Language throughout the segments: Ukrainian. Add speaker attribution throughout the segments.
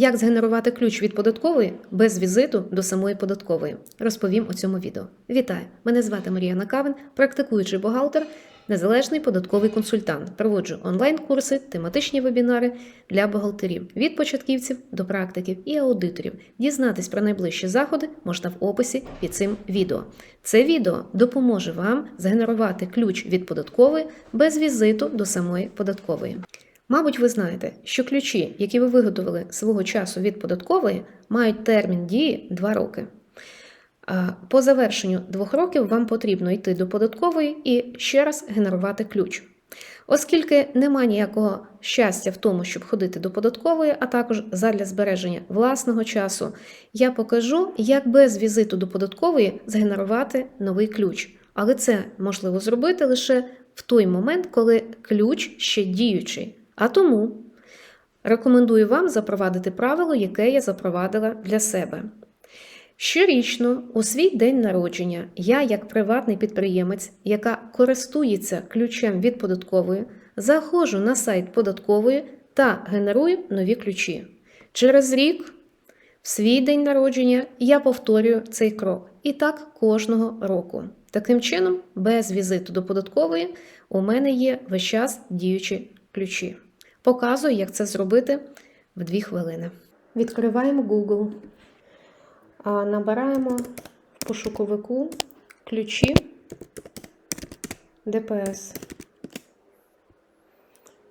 Speaker 1: Як згенерувати ключ від податкової без візиту до самої податкової? Розповім у цьому відео. Вітаю! Мене звати Марія Накавин, практикуючий бухгалтер, незалежний податковий консультант. Проводжу онлайн-курси, тематичні вебінари для бухгалтерів від початківців до практиків і аудиторів. Дізнатись про найближчі заходи можна в описі під цим відео. Це відео допоможе вам згенерувати ключ від податкової без візиту до самої податкової. Мабуть, ви знаєте, що ключі, які ви виготовили свого часу від податкової, мають термін дії 2 роки. По завершенню двох років вам потрібно йти до податкової і ще раз генерувати ключ. Оскільки нема ніякого щастя в тому, щоб ходити до податкової, а також задля збереження власного часу, я покажу, як без візиту до податкової згенерувати новий ключ. Але це можливо зробити лише в той момент, коли ключ ще діючий. А тому рекомендую вам запровадити правило, яке я запровадила для себе. Щорічно, у свій день народження, я, як приватний підприємець, яка користується ключем від податкової, заходжу на сайт податкової та генерую нові ключі. Через рік, в свій день народження, я повторюю цей крок. І так кожного року. Таким чином, без візиту до податкової, у мене є весь час діючі ключі. Показую, як це зробити в 2 хвилини. Відкриваємо Google. Набираємо в пошуковику ключі ДПС.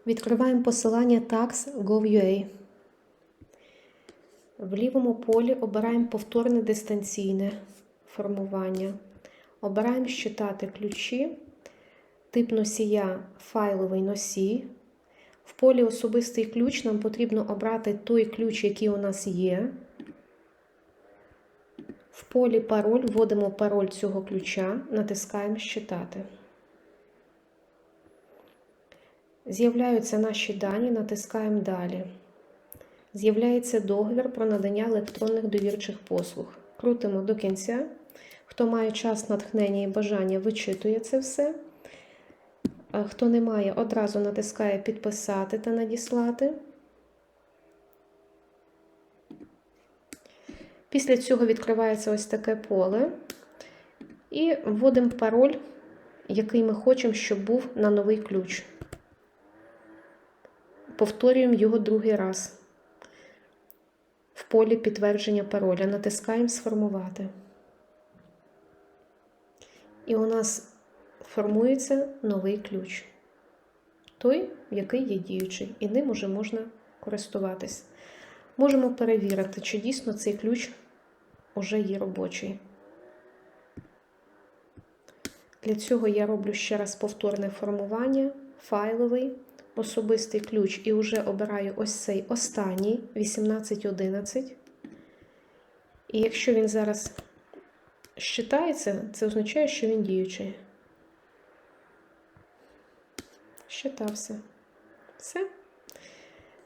Speaker 1: Відкриваємо посилання tax.gov.ua. В лівому полі обираємо повторне дистанційне формування. Обираємо «Щитати ключі, тип носія файловий носій. В полі Особистий ключ нам потрібно обрати той ключ, який у нас є. В полі пароль вводимо пароль цього ключа, натискаємо Щитати. З'являються наші дані, натискаємо Далі. З'являється договір про надання електронних довірчих послуг. Крутимо до кінця. Хто має час, натхнення і бажання, вичитує це все. А Хто не має, одразу натискає Підписати та надіслати. Після цього відкривається ось таке поле. І вводимо пароль, який ми хочемо, щоб був на новий ключ. Повторюємо його другий раз. В полі підтвердження пароля натискаємо Сформувати. І у нас формується новий ключ. Той, який є діючий, і ним уже можна користуватись. Можемо перевірити, чи дійсно цей ключ уже є робочий. Для цього я роблю ще раз повторне формування, файловий, особистий ключ і вже обираю ось цей останній 1811. І якщо він зараз щитається, це означає, що він діючий. Щитався. Все.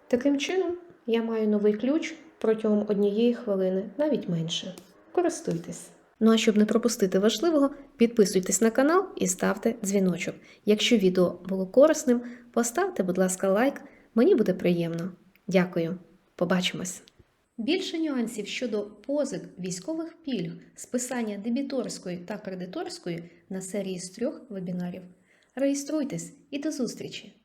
Speaker 1: Таким чином, я маю новий ключ протягом однієї хвилини, навіть менше. Користуйтесь. Ну а щоб не пропустити важливого, підписуйтесь на канал і ставте дзвіночок. Якщо відео було корисним, поставте, будь ласка, лайк, мені буде приємно. Дякую. Побачимось! Більше нюансів щодо позик військових пільг, списання дебіторської та кредиторської на серії з трьох вебінарів. Реєструйтесь і до зустрічі!